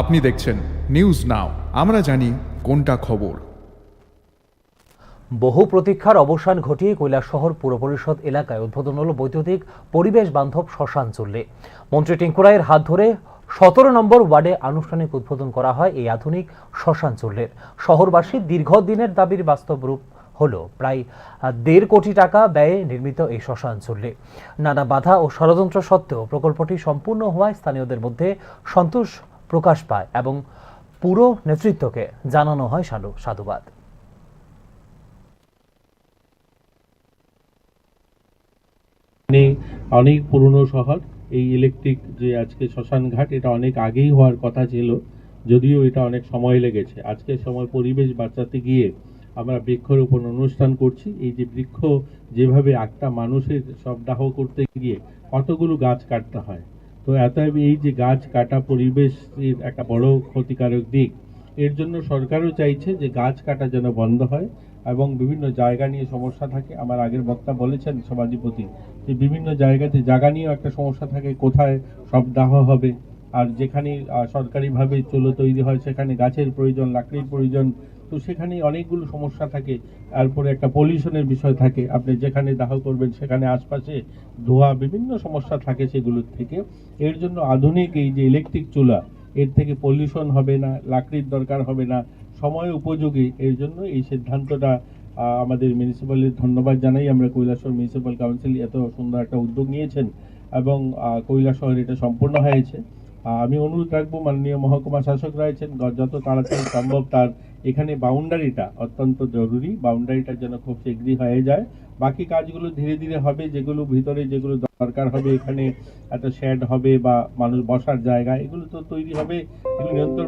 আপনি দেখছেন news now আমরা জানি কোনটা খবর। বহু প্রতীক্ষার অবসান ঘটিয়ে কৈলাসহর পুর পরিষদ এলাকায় উদ্বোধন হল বৈদ্যুতিক পরিবেশ বান্ধব শ্মশান চুল্লি। মন্ত্রী টিঙ্কু রায়ের হাত ধরে সতেরো নম্বর ওয়ার্ডে আনুষ্ঠানিক উদ্বোধন করা হয় এই আধুনিক শ্মশান চুল্লির। শহরবাসীর দীর্ঘদিনের দাবির বাস্তব রূপ হল প্রায় দেড় কোটি টাকা ব্যয়ে নির্মিত এই শ্মশান চুল্লি। নানা বাধা ও ষড়যন্ত্র সত্ত্বেও প্রকল্পটি সম্পূর্ণ হওয়ায় স্থানীয়দের মধ্যে সন্তোষ প্রকাশ পায় এবং পুরো নেতৃত্বকে জানানো হয় সাধু, সাধুবাদ। মানে অনেক পুরনো শহর, এই ইলেকট্রিক যে আজকে শ্মশান ঘাট, এটা অনেক আগেই হওয়ার কথা ছিল, যদিও এটা অনেক সময় লেগেছে। আজকে সময় পরিবেশ বাঁচাতে গিয়ে আমরা বৃক্ষরোপণ অনুষ্ঠান করছি। এই যে বৃক্ষ যেভাবে একটা মানুষের সব দাহ করতে গিয়ে কতগুলো গাছ কাটতে হয় তো এত এই যে গাছ কাটা পরিবেশের একটা বড় ক্ষতিকারক দিক, এর জন্য সরকারও চাইছে যে গাছ কাটা যেন বন্ধ হয় এবং বিভিন্ন জায়গা নিয়ে সমস্যা থাকে। আমার আগের বক্তা বলেছেন সমাধিপতি যে বিভিন্ন জায়গাতে জায়গা নিয়েও একটা সমস্যা থাকে, কোথায় সব দাহ হবে। আর যেখানে সরকারিভাবে চুলো তৈরি হয়, সেখানে গাছের প্রয়োজন, লাকড়ির প্রয়োজন, তো সেখানে অনেকগুলো সমস্যা থাকে। তারপরে একটা পলিউশনের বিষয় থাকে। আপনি যেখানে দাহ করবেন, সেখানে আশপাশে ধোঁয়া, বিভিন্ন সমস্যা থাকে সেগুলোর থেকে। এর জন্য আধুনিক এই যে ইলেকট্রিক চুলা, এর থেকে পলিউশন হবে না, লাকড়ির দরকার হবে না। সময় উপযোগী। এর জন্য এই সিদ্ধান্তটা আমাদের মিউনিসিপ্যালির ধন্যবাদ জানাই। আমরা কৈলাসহর মিউনিসিপ্যাল কাউন্সিল এত সুন্দর একটা উদ্যোগ নিয়েছেন এবং কৈলাসহর এটা সম্পূর্ণ হয়েছে। আমি অনুরোধ রাখব মাননীয় মহকুমা শাসক রয়েছেন যত তাড়াতাড়ি সম্ভব তার এখানে বাউন্ডারিটা অত্যন্ত জরুরি, বাউন্ডারিটা যেন খুব শীঘ্রই হয়ে যায়। বাকি কাজগুলো ধীরে ধীরে হবে, যেগুলো ভিতরে যেগুলো দরকার হবে, এখানে একটা শেড হবে বা মানুষ বসার জায়গা, এগুলো তো তৈরি হবে, এগুলো নিরন্তর